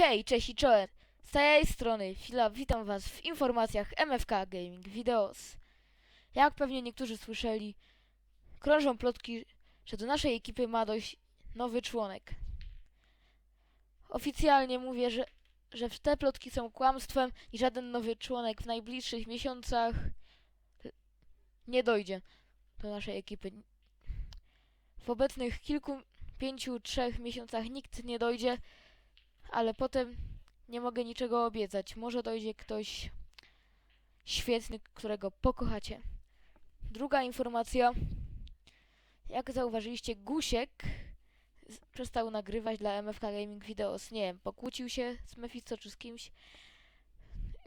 Hej, cześć i czołem! Z tej strony Fila, witam was w informacjach MFK Gaming Videos. Jak pewnie niektórzy słyszeli, krążą plotki, że do naszej ekipy ma dojść nowy członek. Oficjalnie mówię, że, że te plotki są kłamstwem i żaden nowy członek w najbliższych miesiącach nie dojdzie do naszej ekipy. W obecnych kilku, pięciu, trzech miesiącach nikt nie dojdzie, ale potem nie mogę niczego obiecać. Może dojdzie ktoś świetny, którego pokochacie. Druga informacja. Jak zauważyliście, Gusiek przestał nagrywać dla MFK Gaming Videos. Nie wiem, pokłócił się z Mephisto czy z kimś.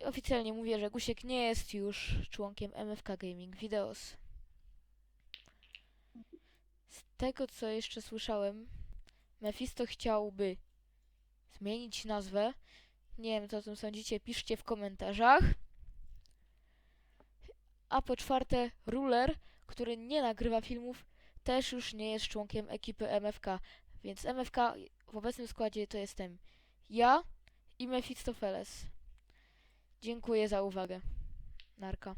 Oficjalnie mówię, że Gusiek nie jest już członkiem MFK Gaming Videos. Z tego, co jeszcze słyszałem, Mephisto chciałby zmienić nazwę. Nie wiem, co o tym sądzicie, piszcie w komentarzach. A po czwarte, Ruler, który nie nagrywa filmów, też już nie jest członkiem ekipy MFK. Więc MFK w obecnym składzie to jestem ja i Mephistofeles. Dziękuję za uwagę. Narka.